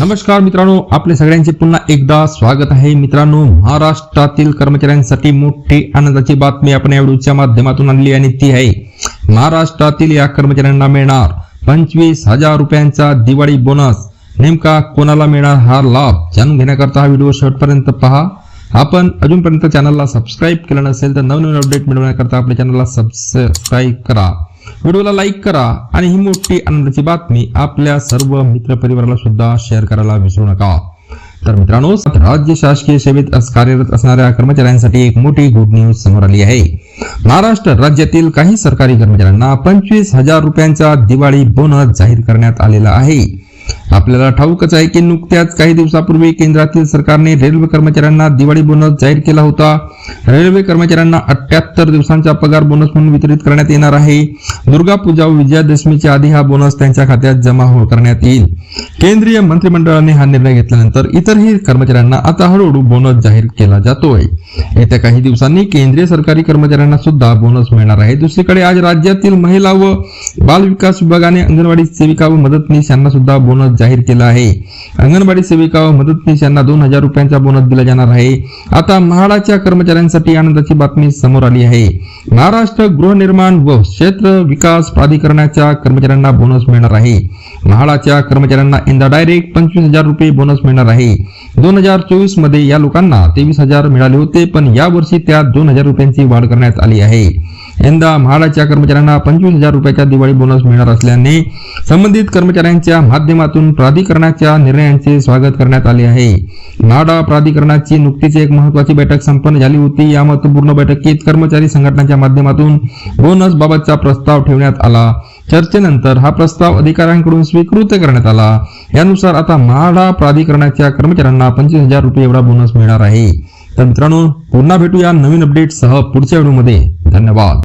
नमस्कार मित्रांनो आपले सगळ्यांचे पुन्हा एकदा स्वागत आहे. मित्रांनो महाराष्ट्रातील कर्मचाऱ्यांसाठी मोठी आनंदाची बातमी आपण या व्हिडिओच्या माध्यमातून आणली आणि ती आहे महाराष्ट्रातील या कर्मचाऱ्यांना मिळणार पंचवीस हजार रुपयांचा दिवाळी बोनस नेमका कोणाला मिळणार हा लाभ? जाणून घेण्याकरता हा व्हिडिओ शेवटपर्यंत पहा. आपण अजूनपर्यंत चॅनलला सबस्क्राईब केलं नसेल तर नवनवीन अपडेट मिळवण्याकरता आपल्या चॅनलला सबस्क्राईब करा. व्हिडिओला लाईक करा आणि ही मोठी आनंदाची बातमी आपल्या सर्व मित्रपरिवाराला सुद्धा शेअर करायला विसरू नका. तर मित्रांनो राज्य शासकीय सेवेत अस- कार्यरत असणाऱ्या कर्मचाऱ्यांसाठी एक मोठी गुड न्यूज समोर आली आहे. महाराष्ट्र राज्यातील काही सरकारी कर्मचाऱ्यांना पंचवीस हजार रुपयांचा दिवाळी बोनस जाहीर करण्यात आलेला आहे. आपल्याला ठाऊकच आहे की नुकत्याच काही दिवसापूर्वी केंद्रातील सरकारने रेल्वे कर्मचाऱ्यांना दिवाळी बोनस जाहीर केला होता. रेल्वे कर्मचाऱ्यांना अठ्याहत्तर दिवसांचा पगार बोनस म्हणून वितरित करण्यात येणार आहे. दुर्गा पूजा व विजयादशमीच्या आधी हा बोनस त्यांच्या खात्यात जमा हो करण्यात येईल. केंद्रीय मंत्रिमंडळाने हा निर्णय घेतल्यानंतर इतरही कर्मचाऱ्यांना आता हळूहळू बोनस जाहीर केला जातोय. येत्या काही दिवसांनी केंद्रीय सरकारी कर्मचाऱ्यांना सुद्धा बोनस मिळणार आहे. दुसरीकडे आज राज्यातील महिला व बाल विकास विभागाने अंगणवाडी सेविका व मदतनीस यांना सुद्धा बोनस जाहीर केला आहे. अंगणवाडी सेविका व मदतनीस यांना दोन हजार रुपयांचा बोनस दिला जाणार आहे. आता म्हाडाच्या कर्मचाऱ्यांसाठी आनंदाची बातमी समोर आली आहे. महाराष्ट्र गृहनिर्माण व क्षेत्र विकास प्राधिकरणाच्या कर्मचाऱ्यांना बोनस मिळणार आहे. म्हाडाच्या कर्मचाऱ्यांना यंदा डायरेक्ट पंचवीस हजार रुपये बोनस मिळणार आहे. दोन हजार चोवीसमध्ये या लोकांना तेवीस हजार मिळाले होते पण यावर्षी त्यात दोन हजार रुपयांची वाढ करण्यात आली आहे. यंदा म्हाडाच्या कर्मचाऱ्यांना पंचवीस हजार रुपयाचा दिवाळी बोनस मिळणार असल्याने संबंधित कर्मचाऱ्यांच्या माध्यमातून प्राधिकरणाच्या निर्णयांचे स्वागत करण्यात आले आहे. म्हाडा प्राधिकरणाची नुकतीच एक महत्वाची बैठक संपन्न झाली होती. या महत्त्वपूर्ण बैठकीत कर्मचारी संघटनांच्या माध्यमातून बोनस बाबतचा प्रस्ताव ठेवण्यात आला. चर्चेनंतर हा प्रस्ताव अधिकाऱ्यांकडून स्वीकृत करण्यात आला. यानुसार आता म्हाडा प्राधिकरणाच्या कर्मचाऱ्यांना पंचवीस हजार रुपये एवढा बोनस मिळणार आहे. तर मित्रांनो पुन्हा भेटूया नवीन अपडेटसह पुढच्या व्हिडिओमध्ये धन्यवाद.